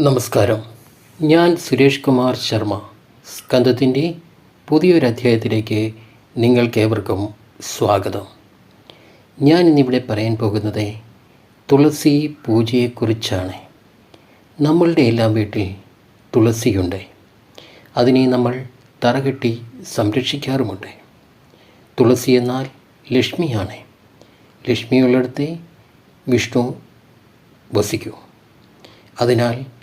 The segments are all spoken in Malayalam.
നമസ്കാരം. ഞാൻ സുരേഷ് കുമാർ ശർമ്മ. സ്കന്ധത്തിന്റെ പുതിയൊരു അധ്യായത്തിലേക്ക് നിങ്ങൾക്കേവർക്കും സ്വാഗതം. ഞാൻ ഇന്നിവിടെ പറയാൻ പോകുന്നത് തുളസി പൂജയെക്കുറിച്ചാണ്. നമ്മളുടെ എല്ലാം വീട്ടിൽ തുളസിയുണ്ട്. അതിനെ നമ്മൾ തറകെട്ടി സംരക്ഷിക്കാറുമുണ്ട്. തുളസി എന്നാൽ ലക്ഷ്മിയാണ്. ലക്ഷ്മിയുള്ളിടത്ത് വിഷ്ണു വസിക്കൂ. അതിനാൽ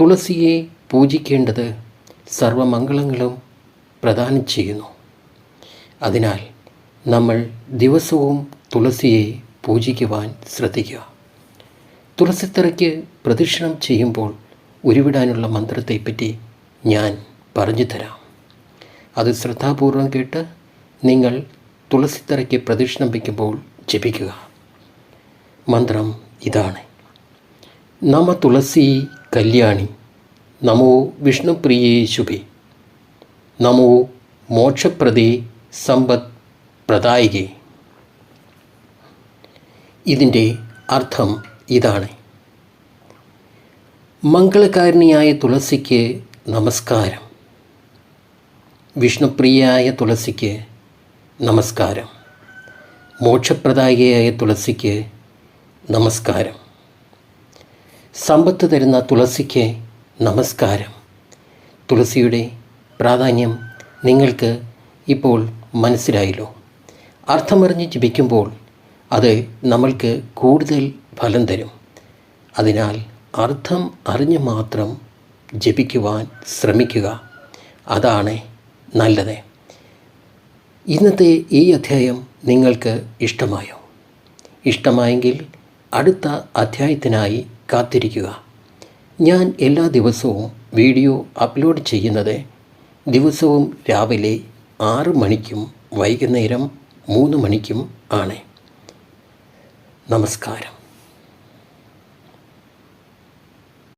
തുളസിയെ പൂജിക്കേണ്ടത് സർവമംഗളങ്ങളും പ്രദാനം ചെയ്യുന്നു. അതിനാൽ നമ്മൾ ദിവസവും തുളസിയെ പൂജിക്കുവാൻ ശ്രദ്ധിക്കുക. തുളസിത്തറയ്ക്ക് പ്രദക്ഷിണം ചെയ്യുമ്പോൾ ഉരുവിടാനുള്ള മന്ത്രത്തെപ്പറ്റി ഞാൻ പറഞ്ഞു തരാം അത് ശ്രദ്ധാപൂർവം കേട്ട് നിങ്ങൾ തുളസിത്തറയ്ക്ക് പ്രദക്ഷിണം വയ്ക്കുമ്പോൾ ജപിക്കുക. മന്ത്രം ഇതാണ്. നമ തുളസി കല്യാണി. നമോ വിഷ്ണുപ്രിയേ ശുഭേ. നമോ മോക്ഷപ്രദേ സമ്പദ് പ്രദായികേ. ഇതിന്റെ അർത്ഥം ഇതാണ്. മംഗളകാരിണിയായ തുളസിക്ക് നമസ്കാരം. വിഷ്ണുപ്രിയായ തുളസിക്ക് നമസ്കാരം. മോക്ഷപ്രദായികയായ തുളസിക്ക് നമസ്കാരം. സമ്പത്ത് തരുന്ന തുളസിക്ക് നമസ്കാരം. തുളസിയുടെ പ്രാധാന്യം നിങ്ങൾക്ക് ഇപ്പോൾ മനസ്സിലായല്ലോ. അർത്ഥമറിഞ്ഞ് ജപിക്കുമ്പോൾ അത് നമ്മൾക്ക് കൂടുതൽ ഫലം തരും. അതിനാൽ അർത്ഥം അറിഞ്ഞ് മാത്രം ജപിക്കുവാൻ ശ്രമിക്കുക. അതാണ് നല്ലത്. ഇന്നത്തെ ഈ അധ്യായം നിങ്ങൾക്ക് ഇഷ്ടമായോ? ഇഷ്ടമായെങ്കിൽ അടുത്ത അധ്യായത്തിനായി കാത്തിരിക്കുക. ഞാൻ എല്ലാ ദിവസവും വീഡിയോ അപ്ലോഡ് ചെയ്യുന്നത് ദിവസവും രാവിലെ ആറ് മണിക്കും വൈകുന്നേരം മൂന്ന് മണിക്കും ആണ്. നമസ്കാരം.